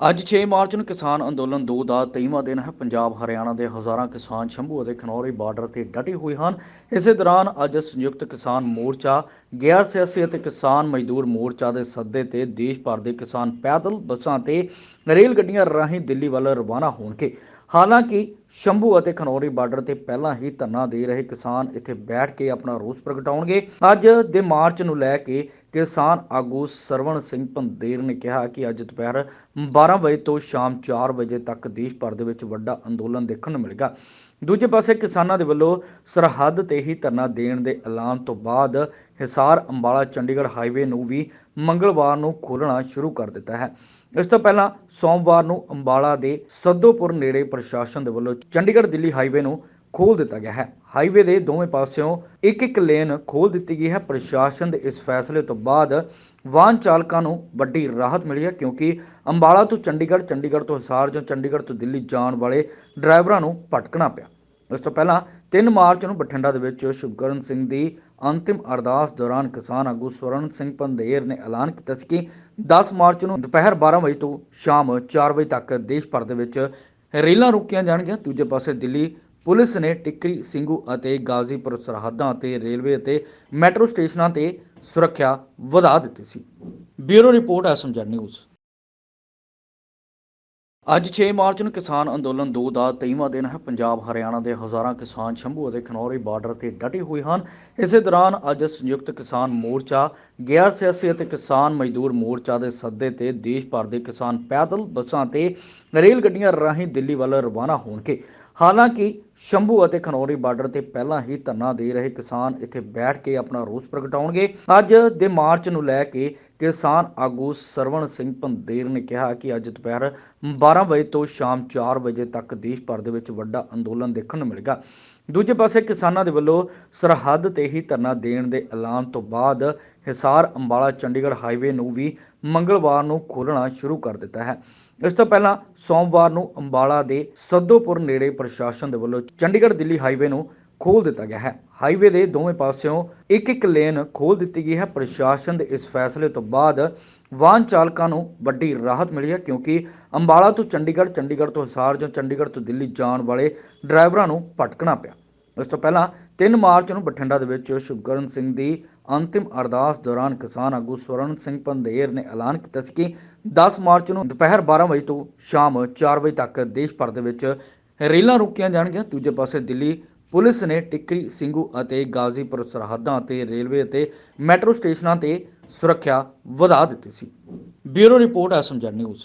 ਅੱਜ 6 ਮਾਰਚ ਨੂੰ ਕਿਸਾਨ ਅੰਦੋਲਨ 2 ਦਾ 23ਵਾਂ ਦਿਨ ਹੈ। ਪੰਜਾਬ, ਹਰਿਆਣਾ ਦੇ ਹਜ਼ਾਰਾਂ ਕਿਸਾਨ ਸ਼ੰਭੂ ਅਤੇ ਖਨੌਰੀ ਬਾਰਡਰ ਤੇ ਡਟੇ ਹੋਏ ਹਨ। ਇਸੇ ਦੌਰਾਨ ਅੱਜ ਸੰਯੁਕਤ ਕਿਸਾਨ ਮੋਰਚਾ, ਗੈਰ ਸਿਆਸੀ ਅਤੇ ਕਿਸਾਨ ਮਜ਼ਦੂਰ ਮੋਰਚਾ ਦੇ ਸੱਦੇ ਤੇ ਦੇਸ਼ ਭਰ ਦੇ ਕਿਸਾਨ ਪੈਦਲ ਬੱਸਾਂ ਤੇ ਰੇਲ ਗੱਡੀਆਂ ਰਾਹੀਂ ਦਿੱਲੀ ਵੱਲ ਰਵਾਨਾ ਹੋਣਗੇ। ਹਾਲਾਂਕਿ ਸ਼ੰਭੂ ਅਤੇ ਖਨੌਰੀ ਬਾਰਡਰ ਤੇ ਪਹਿਲਾਂ ਹੀ ਧਰਨਾ ਦੇ ਰਹੇ ਕਿਸਾਨ ਇੱਥੇ ਬੈਠ ਕੇ ਆਪਣਾ ਰੋਸ ਪ੍ਰਗਟਾਉਣਗੇ। ਅੱਜ ਦੇ ਮਾਰਚ ਨੂੰ ਲੈ ਕੇ ਕਿਸਾਨ ਆਗੂ ਸਰਵਣ ਸਿੰਘ ਪੰਦੇਰ ਨੇ ਕਿਹਾ ਕਿ ਅੱਜ ਦੁਪਹਿਰ 12 ਵਜੇ ਤੋਂ ਸ਼ਾਮ 4 ਵਜੇ ਤੱਕ ਦੇਸ਼ ਭਰ ਦੇ ਵਿੱਚ ਵੱਡਾ ਅੰਦੋਲਨ ਦੇਖਣ ਨੂੰ ਮਿਲੇਗਾ। ਦੂਜੇ ਪਾਸੇ ਕਿਸਾਨਾਂ ਦੇ ਵੱਲੋਂ ਸਰਹੱਦ ਤੇ ਹੀ ਧਰਨਾ ਦੇਣ ਦੇ ਐਲਾਨ ਤੋਂ ਬਾਅਦ ਹਿਸਾਰ ਅੰਬਾਲਾ ਚੰਡੀਗੜ੍ਹ ਹਾਈਵੇ ਨੂੰ ਵੀ ਮੰਗਲਵਾਰ ਨੂੰ ਖੋਲ੍ਹਣਾ ਸ਼ੁਰੂ ਕਰ ਦਿੱਤਾ ਹੈ। ਇਸ ਤੋਂ ਪਹਿਲਾਂ ਸੋਮਵਾਰ ਨੂੰ ਅੰਬਾਲਾ ਦੇ ਸੱਦੋਪੁਰ ਨੇੜੇ ਪ੍ਰਸ਼ਾਸਨ ਦੇ ਵੱਲੋਂ ਚੰਡੀਗੜ੍ਹ ਦਿੱਲੀ ਹਾਈਵੇ ਨੂੰ ਖੋਲ ਦਿੱਤਾ ਗਿਆ ਹੈ। ਹਾਈਵੇ ਦੇ ਦੋਵੇਂ ਪਾਸਿਓਂ ਇੱਕ ਇੱਕ ਲੇਨ ਖੋਲ ਦਿੱਤੀ ਗਈ ਹੈ। ਪ੍ਰਸ਼ਾਸਨ ਦੇ ਇਸ ਫੈਸਲੇ ਤੋਂ ਬਾਅਦ ਵਾਹਨ ਚਾਲਕਾਂ ਨੂੰ ਵੱਡੀ ਰਾਹਤ ਮਿਲੀ ਹੈ ਕਿਉਂਕਿ ਅੰਬਾਲਾ ਤੋਂ ਚੰਡੀਗੜ੍ਹ ਚੰਡੀਗੜ੍ਹ ਤੋਂ ਹਿਸਾਰ ਜਾਂ ਚੰਡੀਗੜ੍ਹ ਤੋਂ ਦਿੱਲੀ ਜਾਣ ਵਾਲੇ ਡਰਾਈਵਰਾਂ ਨੂੰ ਭਟਕਣਾ ਪਿਆ। ਇਸ ਤੋਂ ਪਹਿਲਾਂ 3 ਮਾਰਚ ਨੂੰ ਬਠਿੰਡਾ ਦੇ ਵਿੱਚ ਸ਼ੁਭਕਰਨ ਸਿੰਘ ਦੀ ਅੰਤਿਮ ਅਰਦਾਸ ਦੌਰਾਨ ਕਿਸਾਨ ਆਗੂ ਸਵਰਨ ਸਿੰਘ ਪੰਦੇਰ ਨੇ ਐਲਾਨ ਕੀਤਾ ਸੀ ਕਿ 10 ਮਾਰਚ ਨੂੰ ਦੁਪਹਿਰ 12 ਵਜੇ ਤੋਂ ਸ਼ਾਮ 4 ਵਜੇ ਤੱਕ ਦੇਸ਼ ਭਰ ਦੇ ਵਿੱਚ ਰੇਲਾਂ ਰੋਕੀਆਂ ਜਾਣਗੀਆਂ। ਦੂਜੇ ਪਾਸੇ ਦਿੱਲੀ ਪੁਲਿਸ ਨੇ ਟਿੱਕਰੀ, ਸਿੰਘੂ ਅਤੇ ਗਾਜ਼ੀਪੁਰ ਸਰਹੱਦਾਂ ਤੇ ਰੇਲਵੇ ਅਤੇ ਮੈਟਰੋ ਸਟੇਸ਼ਨਾਂ ਤੇ ਸੁਰੱਖਿਆ ਵਧਾ ਦਿੱਤੀ ਸੀ। Bureau report SMZ news. ਅੱਜ 6 ਮਾਰਚ ਨੂੰ ਕਿਸਾਨ ਅੰਦੋਲਨ 2 ਦਾ 23ਵਾਂ ਦਿਨ ਹੈ। ਪੰਜਾਬ, ਹਰਿਆਣਾ ਦੇ ਹਜ਼ਾਰਾਂ ਕਿਸਾਨ ਸ਼ੰਭੂ ਅਤੇ ਖਨੌਰੀ ਬਾਰਡਰ ਤੇ ਡਟੇ ਹੋਏ ਹਨ। ਇਸੇ ਦੌਰਾਨ ਅੱਜ ਸੰਯੁਕਤ ਕਿਸਾਨ ਮੋਰਚਾ, ਗੈਰ ਸਿਆਸੀ ਅਤੇ ਕਿਸਾਨ ਮਜ਼ਦੂਰ ਮੋਰਚਾ ਦੇ ਸੱਦੇ ਤੇ ਦੇਸ਼ ਭਰ ਦੇ ਕਿਸਾਨ ਪੈਦਲ ਬੱਸਾਂ ਤੇ ਰੇਲ ਗੱਡੀਆਂ ਰਾਹੀਂ ਦਿੱਲੀ ਵੱਲ ਰਵਾਨਾ ਹੋਣਗੇ। ਹਾਲਾਂਕਿ ਸ਼ੰਭੂ ਅਤੇ ਖਨੌਰੀ ਬਾਰਡਰ ਤੇ ਪਹਿਲਾਂ ਹੀ ਧਰਨਾ ਦੇ ਰਹੇ ਕਿਸਾਨ ਇੱਥੇ ਬੈਠ ਕੇ ਆਪਣਾ ਰੋਸ ਪ੍ਰਗਟਾਉਣਗੇ। ਅੱਜ ਦੇ ਮਾਰਚ ਨੂੰ ਲੈ ਕੇ ਕਿਸਾਨ ਆਗੂ ਸਰਵਣ ਸਿੰਘ ਪੰਦੇਰ ਨੇ ਕਿਹਾ ਕਿ ਅੱਜ ਦੁਪਹਿਰ 12 ਵਜੇ ਤੋਂ ਸ਼ਾਮ 4 ਵਜੇ ਤੱਕ ਦੇਸ਼ ਭਰ ਦੇ ਵਿੱਚ ਵੱਡਾ ਅੰਦੋਲਨ ਦੇਖਣ ਨੂੰ ਮਿਲੇਗਾ। ਦੂਜੇ ਪਾਸੇ ਕਿਸਾਨਾਂ ਦੇ ਵੱਲੋਂ ਸਰਹੱਦ ਤੇ ਹੀ ਧਰਨਾ ਦੇਣ ਦੇ ਐਲਾਨ ਤੋਂ ਬਾਅਦ ਹਿਸਾਰ ਅੰਬਾਲਾ ਚੰਡੀਗੜ੍ਹ ਹਾਈਵੇ ਨੂੰ ਵੀ ਮੰਗਲਵਾਰ ਨੂੰ ਖੋਲ੍ਹਣਾ ਸ਼ੁਰੂ ਕਰ ਦਿੱਤਾ ਹੈ। ਇਸ ਤੋਂ ਪਹਿਲਾਂ ਸੋਮਵਾਰ ਨੂੰ ਅੰਬਾਲਾ ਦੇ ਸੱਦੋਪੁਰ ਨੇੜੇ ਪ੍ਰਸ਼ਾਸਨ ਦੇ ਵੱਲੋਂ ਚੰਡੀਗੜ੍ਹ ਦਿੱਲੀ ਹਾਈਵੇ ਨੂੰ ਖੋਲ ਦਿੱਤਾ ਗਿਆ ਹੈ। ਹਾਈਵੇ ਦੇ ਦੋਵੇਂ ਪਾਸਿਓਂ ਇੱਕ ਇੱਕ ਲੇਨ ਖੋਲ ਦਿੱਤੀ ਗਈ ਹੈ। ਪ੍ਰਸ਼ਾਸਨ ਦੇ ਇਸ ਫੈਸਲੇ ਤੋਂ ਬਾਅਦ ਵਾਹਨ ਚਾਲਕਾਂ ਨੂੰ ਵੱਡੀ ਰਾਹਤ ਮਿਲੀ ਹੈ ਕਿਉਂਕਿ ਅੰਬਾਲਾ ਤੋਂ ਚੰਡੀਗੜ੍ਹ ਚੰਡੀਗੜ੍ਹ ਤੋਂ ਹਿਸਾਰ ਜਾਂ ਚੰਡੀਗੜ੍ਹ ਤੋਂ ਦਿੱਲੀ ਜਾਣ ਵਾਲੇ ਡਰਾਈਵਰਾਂ ਨੂੰ ਭਟਕਣਾ ਪਿਆ। ਇਸ ਤੋਂ ਪਹਿਲਾਂ 3 ਮਾਰਚ ਨੂੰ ਬਠਿੰਡਾ ਦੇ ਵਿੱਚ ਸ਼ੁਭਕਰਨ ਸਿੰਘ ਦੀ ਅੰਤਿਮ ਅਰਦਾਸ ਦੌਰਾਨ ਕਿਸਾਨ ਆਗੂ ਸਵਰਨ ਸਿੰਘ ਪੰਦੇਰ ਨੇ ਐਲਾਨ ਕੀਤਾ ਸੀ ਕਿ 10 ਮਾਰਚ ਨੂੰ ਦੁਪਹਿਰ 12 ਵਜੇ ਤੋਂ ਸ਼ਾਮ 4 ਵਜੇ ਤੱਕ ਦੇਸ਼ ਭਰ ਦੇ ਵਿੱਚ ਰੇਲਾਂ ਰੋਕੀਆਂ ਜਾਣਗੀਆਂ। ਦੂਜੇ ਪਾਸੇ ਦਿੱਲੀ ਪੁਲਿਸ ਨੇ ਟਿੱਕਰੀ, ਸਿੰਘੂ ਅਤੇ ਗਾਜ਼ੀਪੁਰ ਸਰਹੱਦਾਂ ਤੇ ਰੇਲਵੇ ਅਤੇ ਮੈਟਰੋ ਸਟੇਸ਼ਨਾਂ ਤੇ ਸੁਰੱਖਿਆ ਵਧਾ ਦਿੱਤੀ ਸੀ। Bureau report SMZ news.